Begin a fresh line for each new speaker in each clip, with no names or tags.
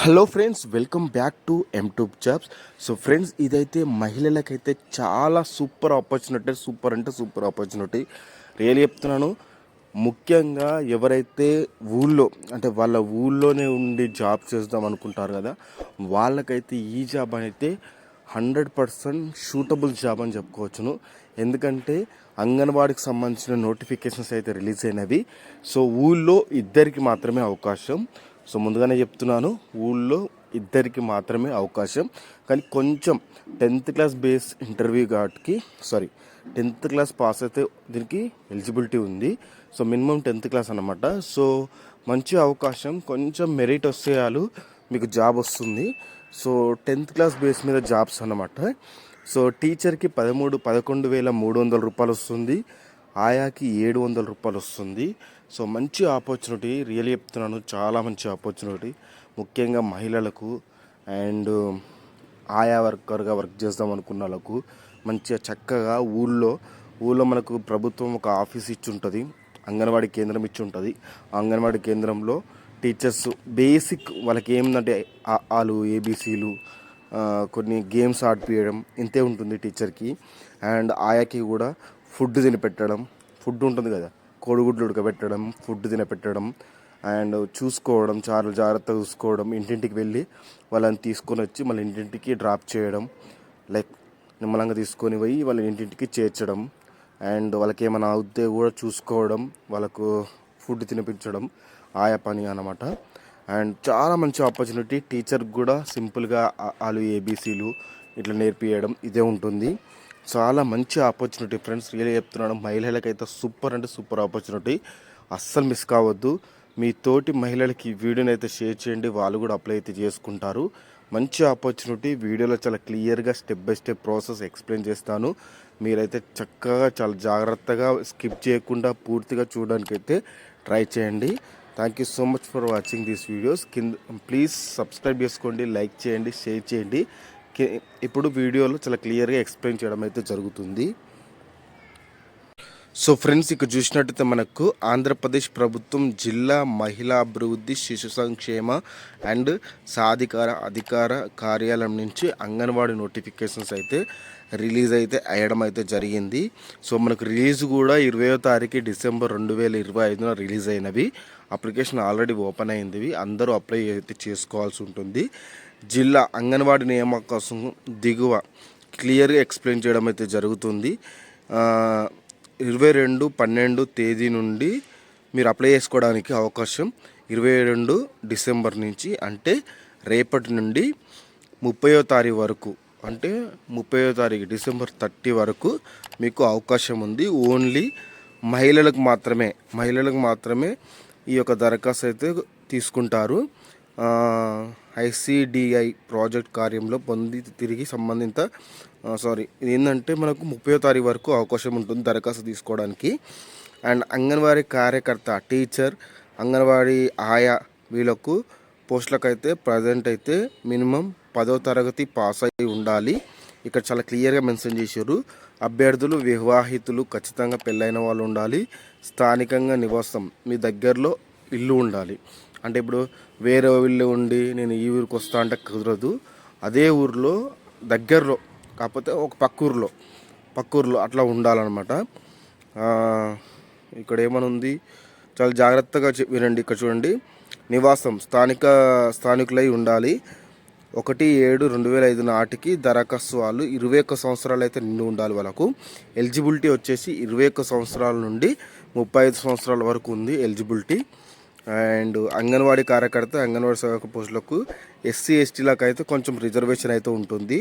Hello friends welcome back to MTube jobs so friends ఇదైతే మహిళలకైతే చాలా సూపర్ ఆపర్చునిటీ సూపర్ అంటే సూపర్ ఆపర్చునిటీ. రియల్ చెప్తున్నాను ముఖ్యంగా ఎవరైతే ఊళ్ళో అంటే వాళ్ళ ఊళ్ళోనే ఉండి జాబ్ చేద్దాం అనుకుంటారు కదా వాళ్ళకైతే ఈ జాబ్ అయితే హండ్రెడ్ పర్సెంట్ షూటబుల్ జాబ్ అని చెప్పుకోవచ్చును. ఎందుకంటే అంగన్వాడికి సంబంధించిన నోటిఫికేషన్స్ అయితే రిలీజ్ అయినవి. సో ఊళ్ళో ఇద్దరికి మాత్రమే అవకాశం. సో ముందుగానే చెప్తున్నాను ఊళ్ళో ఇద్దరికి మాత్రమే అవకాశం. కానీ కొంచెం టెన్త్ క్లాస్ బేస్ ఇంటర్వ్యూ గాట్కి సారీ టెన్త్ క్లాస్ పాస్ అయితే దీనికి ఎలిజిబిలిటీ ఉంది. సో మినిమం టెన్త్ క్లాస్ అనమాట సో మంచి అవకాశం కొంచెం మెరిట్ వస్తేయాలు మీకు జాబ్ వస్తుంది. సో టెన్త్ క్లాస్ బేస్ మీద జాబ్స్ అన్నమాట. సో టీచర్కి పదమూడు పదకొండు వేల మూడు వందల రూపాయలు వస్తుంది. ఆయాకి ఏడు వందల రూపాయలు వస్తుంది. సో మంచి ఆపర్చునిటీ రియల్ చెప్తున్నాను చాలా మంచి ఆపర్చునిటీ ముఖ్యంగా మహిళలకు అండ్ ఆయా వర్కర్గా వర్క్ చేద్దాం అనుకున్న వాళ్ళకు మంచిగా చక్కగా ఊళ్ళో ఊళ్ళో మనకు ప్రభుత్వం ఒక ఆఫీస్ ఇచ్చి ఉంటుంది అంగన్వాడీ కేంద్రం ఇచ్చి ఉంటుంది అంగన్వాడీ కేంద్రంలో టీచర్స్ బేసిక్ వాళ్ళకి ఏమిటంటే ఆలు ఏబీసీలు కొన్ని గేమ్స్ ఆడిపియడం ఇంతే ఉంటుంది టీచర్కి. అండ్ ఆయాకి కూడా ఫుడ్ తినిపెట్టడం ఫుడ్ ఉంటుంది కదా కోడిగుడ్లు ఉడకబెట్టడం ఫుడ్ తినపెట్టడం అండ్ చూసుకోవడం చాలా జాగ్రత్తగా చూసుకోవడం ఇంటింటికి వెళ్ళి వాళ్ళని తీసుకొని వచ్చి మళ్ళీ ఇంటింటికి డ్రాప్ చేయడం లైక్ నిమ్మలంగా తీసుకొని పోయి వాళ్ళ ఇంటింటికి చేర్చడం అండ్ వాళ్ళకి ఏమైనా అవుతే కూడా చూసుకోవడం వాళ్ళకు ఫుడ్ తినిపించడం ఆయా పని అన్నమాట. అండ్ చాలా మంచి ఆపర్చునిటీ టీచర్కి కూడా సింపుల్గా వాళ్ళు ఏబీసీలు ఇట్లా నేర్పియడం ఇదే ఉంటుంది. చాలా మంచి ఆపర్చునిటీ ఫ్రెండ్స్ రియల్ చెప్తున్నాను. మహిళలకైతే సూపర్ అంటే సూపర్ ఆపర్చునిటీ అస్సలు మిస్ కావద్దు. మీ తోటి మహిళలకి ఈ వీడియోని అయితే షేర్ చేయండి. వాళ్ళు కూడా అప్లై అయితే చేసుకుంటారు. మంచి ఆపర్చునిటీ వీడియోలో చాలా క్లియర్గా step by step process explain చేస్తాను. మీరైతే చక్కగా చాలా జాగ్రత్తగా స్కిప్ చేయకుండా పూర్తిగా చూడడానికైతే ట్రై చేయండి. Thank you so much for watching these videos కింద ప్లీజ్ సబ్స్క్రైబ్ చేసుకోండి లైక్ చేయండి షేర్ చేయండి. ఇప్పుడు వీడియోలో చాలా క్లియర్గా ఎక్స్ప్లెయిన్ చేయడం అయితే జరుగుతుంది. సో ఫ్రెండ్స్ ఇక్కడ చూసినట్టయితే మనకు ఆంధ్రప్రదేశ్ ప్రభుత్వం జిల్లా మహిళా అభివృద్ధి శిశు సంక్షేమ అండ్ సాధికార అధికార కార్యాలయం నుంచి అంగన్వాడీ నోటిఫికేషన్స్ అయితే రిలీజ్ అయితే అయ్యడం అయితే జరిగింది. సో మనకు రిలీజ్ కూడా ఇరవయో తారీఖు డిసెంబర్ రెండు వేల ఇరవై ఐదున రిలీజ్ అయినవి. అప్లికేషన్ ఆల్రెడీ ఓపెన్ అయింది. అందరూ అప్లై అయితే చేసుకోవాల్సి ఉంటుంది. జిల్లా అంగన్వాడీ నియామకం దిగువ క్లియర్గా ఎక్స్ప్లెయిన్ చేయడం అయితే జరుగుతుంది. ఇరవై రెండు పన్నెండు తేదీ నుండి మీరు అప్లై చేసుకోవడానికి అవకాశం ఇరవై రెండు డిసెంబర్ నుంచి అంటే రేపటి నుండి ముప్పయో తారీఖు వరకు అంటే ముప్పయో తారీఖు డిసెంబర్ థర్టీ వరకు మీకు అవకాశం ఉంది. ఓన్లీ మహిళలకు మాత్రమే మహిళలకు మాత్రమే ఈ యొక్క దరఖాస్తు అయితే తీసుకుంటారు. ఐసిడిఐ ప్రాజెక్ట్ కార్యంలో పొంది తిరిగి సంబంధిత సారీ ఇది ఏంటంటే మనకు ముప్పై తారీఖు వరకు అవకాశం ఉంటుంది దరఖాస్తు తీసుకోవడానికి. అండ్ అంగన్వాడీ కార్యకర్త టీచర్ అంగన్వాడీ ఆయా వీళ్ళకు పోస్టులకు అయితే ప్రజెంట్ అయితే మినిమం పదో తరగతి పాస్ అయి ఉండాలి. ఇక్కడ చాలా క్లియర్గా మెన్షన్ చేశారు. అభ్యర్థులు వివాహితులు ఖచ్చితంగా పెళ్ళైన వాళ్ళు ఉండాలి. స్థానికంగా నివాసం మీ దగ్గరలో ఇల్లు ఉండాలి. అంటే ఇప్పుడు వేరే ఊళ్ళో ఉండి నేను ఈ ఊరికి వస్తా అంటే కుదరదు. అదే ఊరిలో దగ్గరలో కాకపోతే ఒక పక్క ఊర్లో పక్క అట్లా ఉండాలన్నమాట. ఇక్కడ ఏమని ఉంది చాలా జాగ్రత్తగా వినండి ఇక్కడ చూడండి. నివాసం స్థానిక స్థానికులై ఉండాలి. ఒకటి ఏడు రెండు వేల ఐదు నాటికి దరఖాస్తు వాళ్ళు ఇరవై ఒక్క సంవత్సరాలు అయితే నిండి ఉండాలి వాళ్ళకు. ఎలిజిబిలిటీ వచ్చేసి ఇరవై ఒక్క సంవత్సరాల నుండి ముప్పై ఐదు సంవత్సరాల వరకు ఉంది ఎలిజిబిలిటీ. అండ్ అంగన్వాడీ కార్యకర్త అంగన్వాడీ సేవక పోస్టులకు ఎస్సీ ఎస్టీలకు అయితే కొంచెం రిజర్వేషన్ అయితే ఉంటుంది.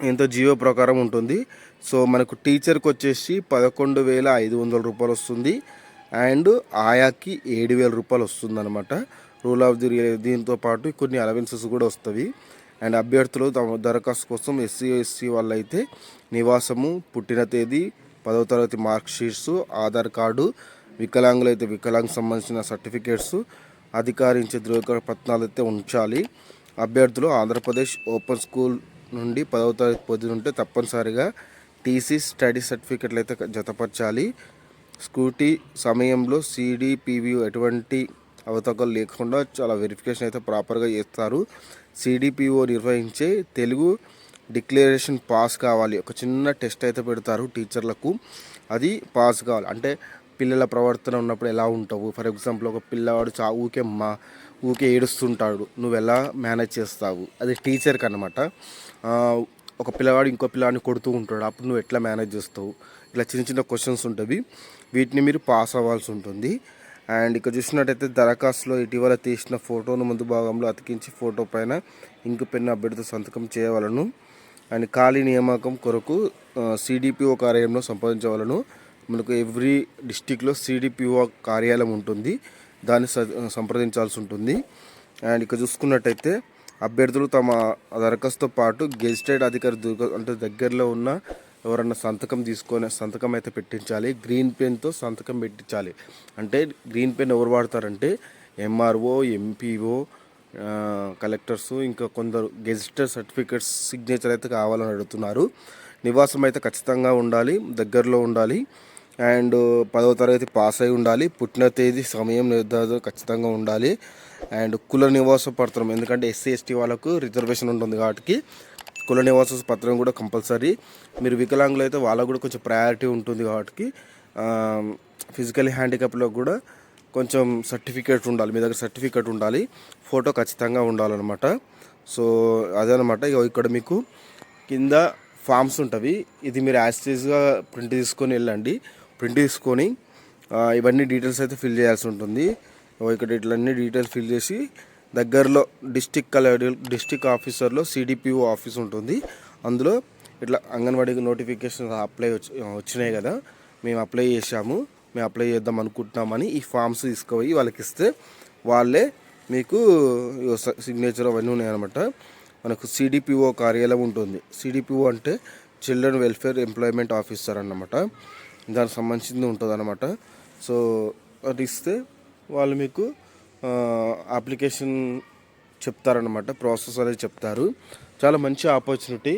ఎంతో జియో ప్రకారం ఉంటుంది. సో మనకు టీచర్కి వచ్చేసి పదకొండు వేల ఐదు వందల రూపాయలు వస్తుంది. అండ్ ఆయాకి ఏడు వేల రూపాయలు వస్తుంది అనమాట రూల్ ఆఫ్ ది దీంతో పాటు కొన్ని అలవెన్సెస్ కూడా వస్తాయి అండ్ అభ్యర్థులు తమ దరఖాస్తు కోసం ఎస్సీ ఎస్సీ వాళ్ళైతే నివాసము పుట్టిన తేదీ పదవ తరగతి మార్క్ షీట్స్ ఆధార్ కార్డు వికలాంగులు అయితే వికలాంగ్ సంబంధించిన సర్టిఫికేట్స్ అధికారించే ధృవీకరణ పత్రాలు అయితే ఉంచాలి. అభ్యర్థులు ఆంధ్రప్రదేశ్ ఓపెన్ స్కూల్ నుండి పదవ తరగతి పొద్దు ఉంటే తప్పనిసరిగా టీసీ స్టడీ సర్టిఫికెట్లు అయితే జతపరచాలి. స్కూటీ సమయంలో సీడీ పీవీ ఎటువంటి అవతకలు లేకుండా చాలా వెరిఫికేషన్ అయితే ప్రాపర్గా చేస్తారు. సిడిపిఓ నిర్వహించే తెలుగు డిక్లరేషన్ పాస్ కావాలి. ఒక చిన్న టెస్ట్ అయితే పెడతారు టీచర్లకు. అది పాస్ కావాలి. అంటే పిల్లల ప్రవర్తన ఉన్నప్పుడు ఎలా ఉంటావు? ఫర్ ఎగ్జాంపుల్ ఒక పిల్లవాడు చా ఊకే మా ఊకే ఏడుస్తుంటాడు. నువ్వు ఎలా మేనేజ్ చేస్తావు? అది టీచర్కి అనమాట ఒక పిల్లవాడు ఇంకో పిల్లవాడిని కొడుతూ ఉంటాడు. అప్పుడు నువ్వు ఎట్లా మేనేజ్ చేస్తావు? ఇట్లా చిన్న చిన్న క్వశ్చన్స్ ఉంటుంది వీటిని మీరు పాస్ అవ్వాల్సి ఉంటుంది. అండ్ ఇక్కడ చూసినట్టయితే దరఖాస్తులో ఇటీవల తీసిన ఫోటోను ముందు భాగంలో అతికించి ఫోటో పైన ఇంకు పెన్ను అభ్యర్థి సంతకం చేయవలను. అండ్ ఖాళీ నియామకం కొరకు సిడిపిఓ కార్యాలయంలో సంపాదించవలను. మనకు ఎవ్రీ డిస్టిక్లో సిడిపిఓ కార్యాలయం ఉంటుంది. దాన్ని స- సంప్రదించాల్సి ఉంటుంది. అండ్ ఇక్కడ చూసుకున్నట్టయితే అభ్యర్థులు తమ దరఖాస్తుతో పాటు గెజిటెడ్ అధికారి దుర్గ అంటే దగ్గరలో ఉన్న ఎవరన్నా సంతకం తీసుకొని సంతకం అయితే పెట్టించాలి. గ్రీన్ పెన్తో సంతకం పెట్టించాలి. అంటే గ్రీన్ పెన్ ఎవరు వాడతారంటే ఎంఆర్ఓ ఎంపీఓ కలెక్టర్స్ ఇంకా కొందరు గెజిటెడ్ సర్టిఫికేట్స్ సిగ్నేచర్ అయితే కావాలని అడుగుతున్నారు. నివాసం అయితే ఖచ్చితంగా ఉండాలి. దగ్గరలో ఉండాలి. అండ్ పదవ తరగతి పాస్ అయి ఉండాలి. పుట్టిన తేదీ సమయం నిర్ధారణ ఖచ్చితంగా ఉండాలి. అండ్ కుల నివాస పత్రం ఎందుకంటే ఎస్సీ ఎస్టీ వాళ్ళకు రిజర్వేషన్ ఉంటుంది కాబట్టి కుల నివాస పత్రం కూడా కంపల్సరీ. మీరు వికలాంగులు అయితే వాళ్ళకు కూడా కొంచెం ప్రయారిటీ ఉంటుంది కాబట్టి ఫిజికల్ హ్యాండిక్యాప్లో కూడా కొంచెం సర్టిఫికేట్ ఉండాలి. మీ దగ్గర సర్టిఫికేట్ ఉండాలి. ఫోటో ఖచ్చితంగా ఉండాలన్నమాట. సో అదనమాట ఇగో ఇక్కడ మీకు కింద ఫామ్స్ ఉంటుంది ఇది మీరు యాస్టేజ్గా ప్రింట్ తీసుకొని వెళ్ళండి. ప్రింట్ తీసుకొని ఇవన్నీ డీటెయిల్స్ అయితే ఫిల్ చేయాల్సి ఉంటుంది. ఇక్కడ ఇట్లన్నీ డీటెయిల్స్ ఫిల్ చేసి దగ్గరలో డిస్టిక్ కలెక్టర్ డిస్టిక్ ఆఫీసర్లో సిడిపిఓ ఆఫీస్ ఉంటుంది. అందులో ఇట్లా అంగన్వాడీకి నోటిఫికేషన్ అప్లై వచ్చి వచ్చినాయి కదా మేము అప్లై చేసాము మేము అప్లై చేద్దాం అనుకుంటున్నామని ఈ ఫామ్స్ తీసుకుపోయి వాళ్ళకి ఇస్తే వాళ్ళే మీకు సిగ్నేచర్ అవన్నీ ఉన్నాయన్నమాట. మనకు సిడిపిఓ కార్యాలయం ఉంటుంది. సిడిపిఓ అంటే చిల్డ్రన్ వెల్ఫేర్ ఎంప్లాయ్మెంట్ ఆఫీసర్ అన్నమాట. దానికి సంబంధించింది ఉంటుంది అనమాట సో అది ఇస్తే వాళ్ళు మీకు అప్లికేషన్ చెప్తారనమాట ప్రాసెస్ అనేది చెప్తారు. చాలా మంచి ఆపర్చునిటీ.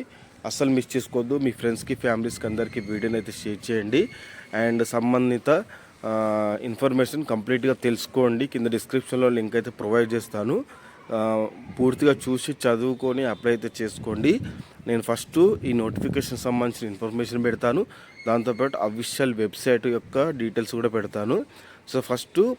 అస్సలు మిస్ చేసుకోవద్దు. మీ ఫ్రెండ్స్కి ఫ్యామిలీస్కి అందరికీ వీడియోని అయితే షేర్ చేయండి. అండ్ సంబంధిత ఇన్ఫర్మేషన్ కంప్లీట్గా తెలుసుకోండి. కింద డిస్క్రిప్షన్లో లింక్ అయితే ప్రొవైడ్ చేస్తాను. పూర్తిగా చూసి చదువుకొని అప్లై అయితే చేసుకోండి. నేను ఫస్ట్ ఈ నోటిఫికేషన్ సంబంధించిన ఇన్ఫర్మేషన్ పెడతాను. దాంతోపాటు అఫీషియల్ వెబ్సైట్ యొక్క డీటెయిల్స్ కూడా పెడతాను. సో ఫస్ట్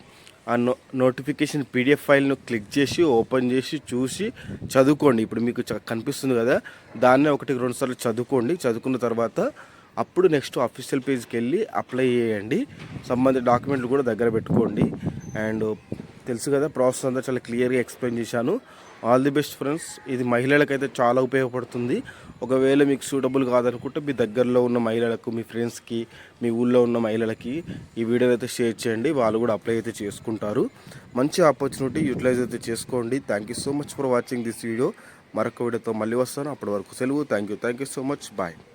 ఆ నో నోటిఫికేషన్ పీడిఎఫ్ ఫైల్ను క్లిక్ చేసి ఓపెన్ చేసి చూసి చదువుకోండి. ఇప్పుడు మీకు చ- కనిపిస్తుంది కదా దాన్నే ఒకటి రెండు సార్లు చదువుకోండి. చదువుకున్న తర్వాత అప్పుడు నెక్స్ట్ అఫీషియల్ పేజ్కి వెళ్ళి అప్లై చేయండి. సంబంధిత డాక్యుమెంట్లు కూడా దగ్గర పెట్టుకోండి. అండ్ తెలుసు కదా ప్రాసెస్ అంతా చాలా క్లియర్గా ఎక్స్ప్లెయిన్ చేశాను. ఆల్ ది బెస్ట్ ఫ్రెండ్స్ ఇది మహిళలకైతే చాలా ఉపయోగపడుతుంది. ఒకవేళ మీకు సూటబుల్ కాదనుకుంటే మీ దగ్గరలో ఉన్న మహిళలకు మీ ఫ్రెండ్స్కి మీ ఊళ్ళో ఉన్న మహిళలకి ఈ వీడియోని అయితే షేర్ చేయండి. వాళ్ళు కూడా అప్లై అయితే చేసుకుంటారు. మంచి ఆపర్చునిటీ యూటిలైజ్ అయితే చేసుకోండి. Thank you so much for watching this video మరొక వీడియోతో మళ్ళీ వస్తాను. అప్పటి వరకు సెలవు. Thank you thank you so much bye